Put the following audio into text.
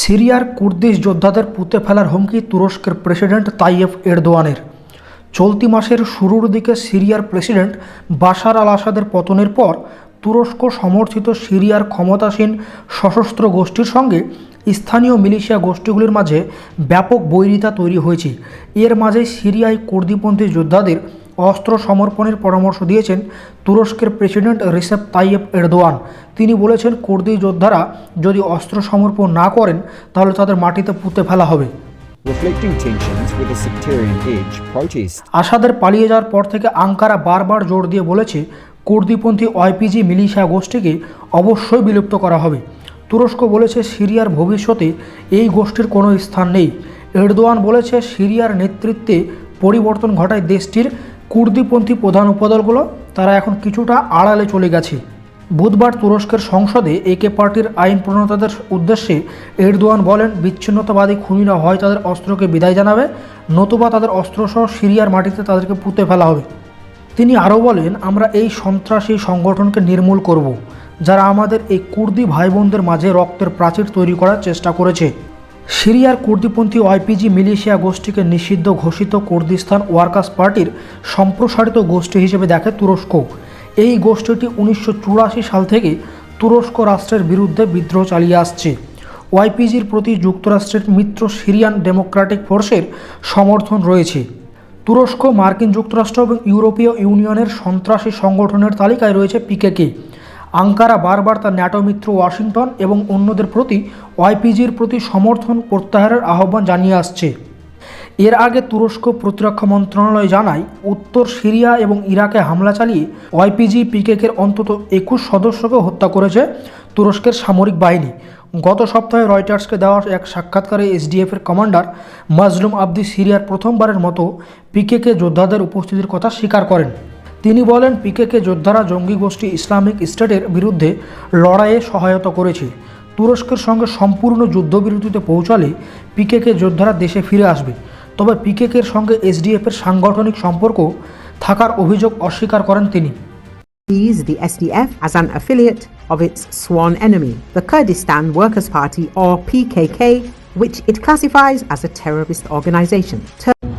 সিরিয়ার কুর্দিশ যোদ্ধাদের পুঁতে ফেলার হুমকি তুরস্কের প্রেসিডেন্ট তাইয়েফ এরদোয়ানের। চলতি মাসের শুরুর দিকে সিরিয়ার প্রেসিডেন্ট বাশার আল আসাদের পতনের পর তুরস্ক সমর্থিত সিরিয়ার ক্ষমতাসীন সশস্ত্র গোষ্ঠীর সঙ্গে স্থানীয় মিলিশিয়া গোষ্ঠীগুলির মাঝে ব্যাপক বৈরিতা তৈরি হয়েছে। এর মাঝে সিরিয়ায় কুর্দিপন্থী যোদ্ধাদের অস্ত্র সমর্পণের পরামর্শ দিয়েছেন তুরস্কের প্রেসিডেন্ট রিসেপ তাইয়েব এরদোয়ান। তিনি বলেছেন কুর্দি যোদ্ধারা যদি অস্ত্র সমর্পণ না করেন তাহলে তাদের মাটিতে পুঁতে ফেলা হবে। আসাদের পালিয়ে যাওয়ার পর থেকে আঙ্কারা বারবার জোর দিয়ে বলেছে কুর্দিপন্থী ওয়াইপিজি মিলিশিয়া গোষ্ঠীকে অবশ্যই বিলুপ্ত করা হবে। তুরস্ক বলেছে সিরিয়ার ভবিষ্যতে এই গোষ্ঠীর কোনো স্থান নেই। এরদোয়ান বলেছে সিরিয়ার নেতৃত্বে পরিবর্তন ঘটায় দেশটির কুর্দিপন্থী প্রধান উপদলগুলো, তারা এখন কিছুটা আড়ালে চলে গেছে। বুধবার তুরস্কের সংসদে একে পার্টির আইন প্রণেতাদের উদ্দেশ্যে এরদোয়ান বলেন, বিচ্ছিন্নতাবাদী খুনিরা হয় তাদের অস্ত্রকে বিদায় জানাবে, নতুবা তাদের অস্ত্রসহ সিরিয়ার মাটিতে তাদেরকে পুঁতে ফেলা হবে। তিনি আরও বলেন, আমরা এই সন্ত্রাসী সংগঠনকে নির্মূল করব, যারা আমাদের এই কুর্দি ভাই বোনদের মাঝে রক্তের প্রাচীর তৈরি করার চেষ্টা করেছে। সিরিয়ার কুর্দিপন্থী ওয়াইপিজি মিলিশিয়া গোষ্ঠীকে নিষিদ্ধ ঘোষিত কুর্দিস্তান ওয়ার্কার্স পার্টির সম্প্রসারিত গোষ্ঠী হিসেবে দেখে তুরস্ক। এই গোষ্ঠীটি উনিশশো চুরাশি সাল থেকে তুরস্ক রাষ্ট্রের বিরুদ্ধে বিদ্রোহ চালিয়ে আসছে। ওয়াইপিজির প্রতি যুক্তরাষ্ট্রের মিত্র সিরিয়ান ডেমোক্রেটিক ফোর্সের সমর্থন রয়েছে। তুরস্ক, মার্কিন যুক্তরাষ্ট্র এবং ইউরোপীয় ইউনিয়নের সন্ত্রাসী সংগঠনের তালিকায় রয়েছে পিকেকে। আঙ্কারা বারবার তার ন্যাটো মিত্র ওয়াশিংটন এবং অন্যদের প্রতি ওয়াইপিজির প্রতি সমর্থন প্রত্যাহারের আহ্বান জানিয়ে আসছে। এর আগে তুরস্ক প্রতিরক্ষা মন্ত্রণালয় জানায়, উত্তর সিরিয়া এবং ইরাকে হামলা চালিয়ে ওয়াইপিজি পিকেকের অন্তত একুশ সদস্যকে হত্যা করেছে তুরস্কের সামরিক বাহিনী। গত সপ্তাহে রয়টার্সকে দেওয়া এক সাক্ষাৎকারে এসডিএফের কমান্ডার মাজলুম আব্দি সিরিয়ার প্রথমবারের মতো পিকেকে যোদ্ধাদের উপস্থিতির কথা স্বীকার করেন। তিনি বলেন পিকেকে যোদ্ধারা জঙ্গি গোষ্ঠী ইসলামিক স্টেটের বিরুদ্ধে লড়াইয়ে সহায়তা করেছে। তুরস্কের সঙ্গে সম্পূর্ণ যুদ্ধবিরতিতে পৌঁছালে পিকেকে যোদ্ধারা দেশে ফিরে আসবে। তবে পিকেকের সঙ্গে এসডিএফের সাংগঠনিক সম্পর্ক থাকার অভিযোগ অস্বীকার করেন তিনি। Sees the SDF as an affiliate of its sworn enemy, the Kurdistan Workers' Party or PKK, which it classifies as a terrorist organization. Tur-